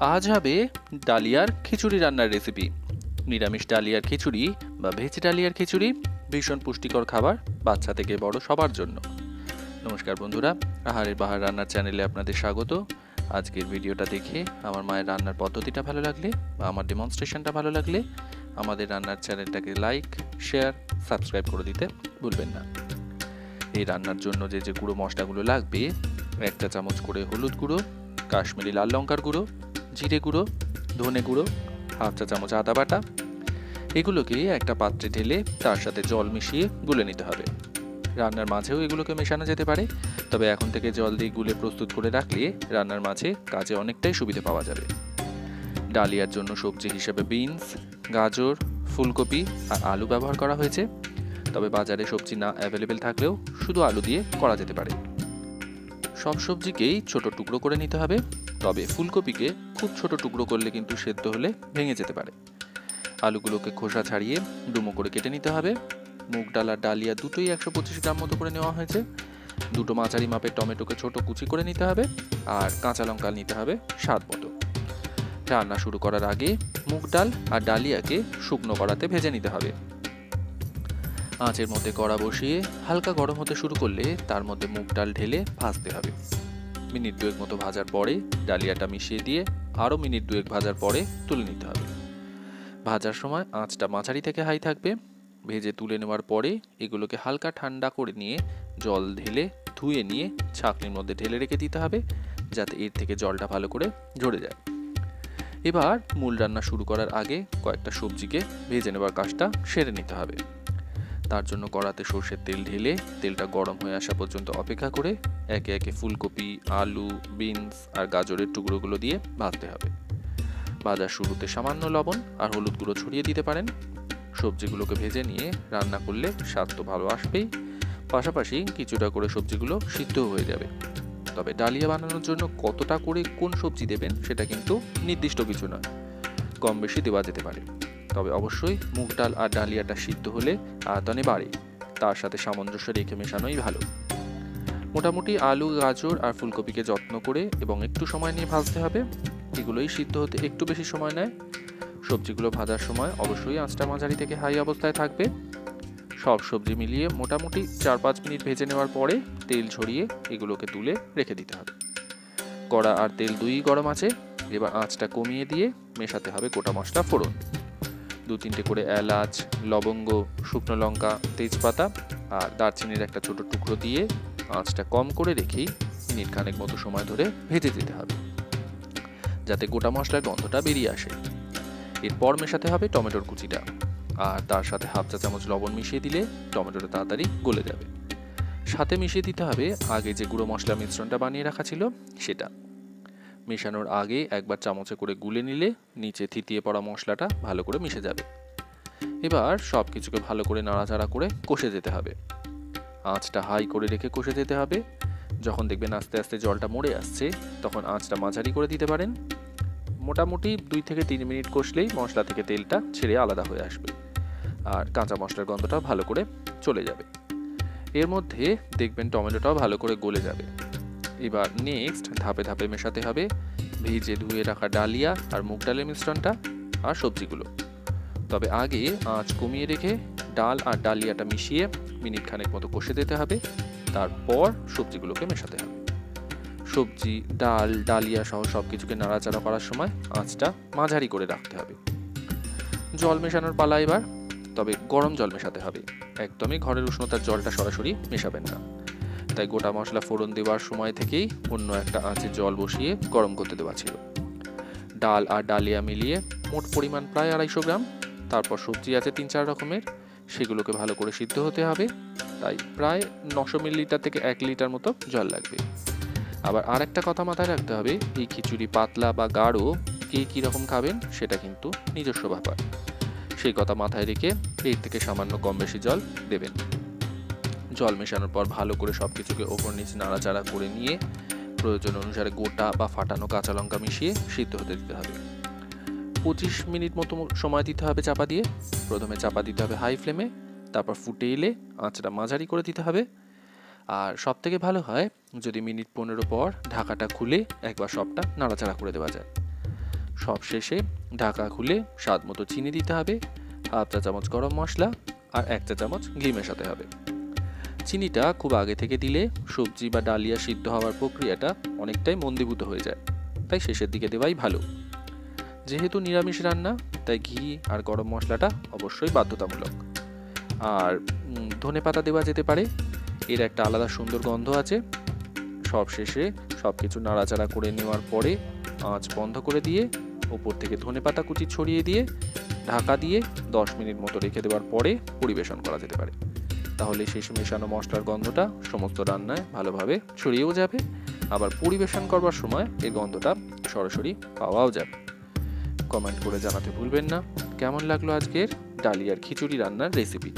আজ হবে ডালিয়ার খিচুড়ি রান্নার রেসিপি নিরামিষ ডালিয়ার খিচুড়ি বা ভেজ ডালিয়ার খিচুড়ি ভীষণ পুষ্টিকর খাবার বাচ্চা থেকে বড় সবার জন্য। নমস্কার বন্ধুরা, আহারের বাহার রান্নার চ্যানেলে আপনাদের স্বাগত। আজকের ভিডিওটা দেখে আমার মায়ের রান্নার পদ্ধতিটা ভালো লাগলে বা আমার ডেমনস্ট্রেশনটা ভালো লাগলে আমাদের রান্নার চ্যানেলটাকে লাইক শেয়ার সাবস্ক্রাইব করে দিতে ভুলবেন না। এই রান্নার জন্য যে যে গুঁড়ো মশলাগুলো লাগবে এক চা চামচ করে হলুদ গুঁড়ো, কাশ্মীরি লাল লঙ্কার গুঁড়ো জিরে গুঁড়ো, ধনে গুঁড়ো, হাফ চা চামচ আদা বাটা। এগুলোকে একটা পাত্রে ঢেলে তার সাথে জল মিশিয়ে গুলে নিতে হবে। রান্নার মাঝেও এগুলোকে মেশানো যেতে পারে, তবে এখন থেকে জল দিয়ে গুলে প্রস্তুত করে রাখলে রান্নার মাঝে কাজে অনেকটাই সুবিধা পাওয়া যাবে। ডালিয়ার জন্য সবজি হিসেবে বিনস, গাজর, ফুলকপি আর আলু ব্যবহার করা হয়েছে। তবে বাজারে সবজি না অ্যাভেলেবেল থাকলেও শুধু আলু দিয়ে করা যেতে পারে। সব সবজিকেই ছোট টুকরো করে নিতে হবে, তবে ফুলকপিকে খুব ছোট টুকরো করলে কিন্তু সেদ্ধ হলে ভেঙে যেতে পারে। আলুগুলোকে খোসা ছাড়িয়ে ডুমো করে কেটে নিতে হবে। মুগ ডাল আর ডালিয়া দুটোই একশো পঁচিশ গ্রাম মতো করে নেওয়া হয়েছে। দুটো মাঝারি মাপের টমেটোকে ছোট কুচি করে নিতে হবে আর কাঁচা লঙ্কা নিতে হবে স্বাদ মতো। রান্না শুরু করার আগে মুগ ডাল আর ডালিয়াকে শুকনো করাতে ভেজে নিতে হবে। আঁচের মধ্যে কড়া বসিয়ে হালকা গরম হতে শুরু করলে তার মধ্যে মুগ ডাল ঢেলে ভাজতে হবে। মিনিট দুয়েক মতো ভাজার পরে ডালিয়াটা মিশিয়ে দিয়ে আরও মিনিট দুয়েক ভাজার পরে তুলে নিতে হবে। ভাজার সময় আঁচটা মাঝারি থেকে হাই থাকবে। ভেজে তুলে নেওয়ার পরে এগুলোকে হালকা ঠান্ডা করে নিয়ে জল ঢেলে ধুয়ে নিয়ে ছাঁকনির মধ্যে ঢেলে রেখে দিতে হবে, যাতে এর থেকে জলটা ভালো করে ঝরে যায়। এবার মূল রান্না শুরু করার আগে কয়েকটা সবজিকে ভেজে নেবার কাজটা সেরে নিতে হবে। তার জন্য কড়াতে সর্ষের তেল ঢেলে তেলটা গরম হয়ে আসা পর্যন্ত অপেক্ষা করে একে একে ফুলকপি, আলু, বিনস আর গাজরের টুকরোগুলো দিয়ে ভাজতে হবে। ভাজার শুরুতে সামান্য লবণ আর হলুদ গুঁড়ো ছড়িয়ে দিতে পারেন। সবজিগুলোকে ভেজে নিয়ে রান্না করলে স্বাদ তো ভালো আসবেই। পাশাপাশি কিছুটা করে সবজিগুলো সিদ্ধ হয়ে যাবে। তবে ডালিয়া বানানোর জন্য কতটা করে কোন সবজি দেবেন সেটা কিন্তু নির্দিষ্ট কিছু নয়। কম বেশি দেওয়া যেতে পারে। তবে অবশ্যই মুগ ডাল আর ডালিয়াটা সিদ্ধ হলে আয়তনে বাড়ে। তার সাথে সামঞ্জস্য রেখে মেশানোই ভালো। মোটামুটি আলু, গাজর আর ফুলকপিকে যত্ন করে এবং একটু সময় নিয়ে ভাজতে হবে। এগুলোই সিদ্ধ হতে একটু বেশি সময় নেয়। সবজিগুলো ভাজার সময় অবশ্যই আঁচটা মাঝারি থেকে হাই অবস্থায় থাকবে। সব সবজি মিলিয়ে মোটামুটি চার পাঁচ মিনিট ভেজে নেওয়ার পরে তেল ঝরিয়ে এগুলোকে তুলে রেখে দিতে হবে। কড়া আর তেল দুই গরম আছে। এবার আঁচটা কমিয়ে দিয়ে মেশাতে হবে গোটা মশলা ফোড়ন। দু তিনটে করে এলাচ, লবঙ্গ, শুকনো লঙ্কা, তেজপাতা আর দারচিনির একটা ছোট টুকরো দিয়ে আঁচটা কম করে রেখেই মিনিট খানেক মতো সময় ধরে ভেজে দিতে হবে। যাতে গোটা মশলার গন্ধটা বেরিয়ে আসে। এরপর মেশাতে হবে টমেটোর কুচিটা আর তার সাথে হাফ চা চামচ লবণ মিশিয়ে দিলে টমেটোটা তাড়াতাড়ি গলে যাবে। সাথে মিশিয়ে দিতে হবে আগে যে গুঁড়ো মশলা মিশ্রণটা বানিয়ে রাখা ছিল সেটা। মেশানোর আগে একবার চামচে করে গুলে নিলে নিচে থিতিয়ে পড়া মশলাটা ভালো করে মিশে যাবে। এবার সব কিছুকে ভালো করে নাড়াচাড়া করে কষে যেতে হবে। আঁচটা হাই করে রেখে কষে যেতে হবে। যখন দেখবেন আস্তে আস্তে জলটা মরে আসছে, তখন আঁচটা মাঝারি করে দিতে পারেন। মোটামুটি দুই থেকে তিন মিনিট কষলেই মশলা থেকে তেলটা ছেড়ে আলাদা হয়ে আসবে আর কাঁচা মশলার গন্ধটা ভালো করে চলে যাবে। এর মধ্যে দেখবেন টমেটোটাও ভালো করে গলে যাবে। এবার নেক্সট ধাপে ধাপে মেশাতে হবে। ভেজে ধুয়ে রাখা ডালিয়া আর মুগ ডালের মিশ্রণটা আর সবজিগুলো। তবে আগে আঁচ কমিয়ে রেখে ডাল আর ডালিয়াটা মিশিয়ে মিনিট খানেক মতো কষে দিতে হবে। তারপর সবজিগুলোকে মেশাতে হবে। সবজি, ডাল, ডালিয়া সহ সব কিছুকে নাড়াচাড়া করার সময় আঁচটা মাঝারি করে রাখতে হবে। জল মেশানোর পালা এবার, তবে গরম জল মেশাতে হবে। একদমই ঘরের উষ্ণতার জলটা সরাসরি মেশাবেন না। তাই গোটা মশলা ফোড়ন দেওয়ার সময় থেকেই অন্য একটা আঁচে জল বসিয়ে গরম করতে দেওয়া ছিল। ডাল আর ডালিয়া মিলিয়ে মোট পরিমাণ প্রায় আড়াইশো গ্রাম। তারপর সবজি আছে তিন চার রকমের। সেগুলোকে ভালো করে সিদ্ধ হতে হবে। তাই প্রায় নশো মিলিলিটার থেকে এক লিটার মতো জল লাগবে। আবার আর একটা কথা মাথায় রাখতে হবে, এই খিচুড়ি পাতলা বা গাঢ় কে কীরকম খাবেন সেটা কিন্তু নিজস্ব ব্যাপার। সেই কথা মাথায় রেখে এর থেকে সামান্য কম বেশি জল দেবেন। জল মেশানোর পর ভালো করে সব কিছুকে ওপর নিচে নাড়াচাড়া করে নিয়ে প্রয়োজন অনুসারে গোটা বা ফাটানো কাঁচা লঙ্কা মিশিয়ে সিদ্ধ হতে দিতে হবে। পঁচিশ মিনিট মতো সময় দিতে হবে চাপা দিয়ে। প্রথমে চাপা দিতে হবে হাই ফ্লেমে, তারপর ফুটে এলে আঁচটা মাঝারি করে দিতে হবে। আর সব থেকে ভালো হয়, যদি মিনিট পনেরো পর ঢাকাটা খুলে একবার সবটা নাড়াচাড়া করে দেওয়া যায়। সব শেষে ঢাকা খুলে স্বাদ মতো চিনি দিতে হবে, হাফ চা চামচ গরম মশলা আর এক চা চামচ ঘি মেশাতে হবে। চিনিটা খুব আগে থেকে দিলে সবজি বা ডালিয়া সিদ্ধ হওয়ার প্রক্রিয়াটা অনেকটাই মন্দীভূত হয়ে যায়। তাই শেষের দিকে দেওয়াই ভালো। যেহেতু নিরামিষ রান্না, তাই ঘি আর গরম মশলাটা অবশ্যই বাধ্যতামূলক। আর ধনে পাতা দেওয়া যেতে পারে। এর একটা আলাদা সুন্দর গন্ধ আছে। সব শেষে সব কিছু নাড়াচাড়া করে নেওয়ার পরে আঁচ বন্ধ করে দিয়ে, ওপর থেকে ধনে পাতা কুচি ছড়িয়ে দিয়ে, ঢাকা দিয়ে দশ মিনিট মতো রেখে দেওয়ার পরে পরিবেশন করা যেতে পারে। তাহলে শেষে মেশানো মশলার গন্ধটা সমস্ত রান্নায় ভালোভাবে ছড়িয়েও যাবে। আবার পরিবেশন করবার সময় এই গন্ধটা সরাসরি পাওয়াও যাবে। কমেন্ট করে জানাতে ভুলবেন না। কেমন লাগল আজকের ডালিয়ার খিচুড়ি রান্নার রেসিপি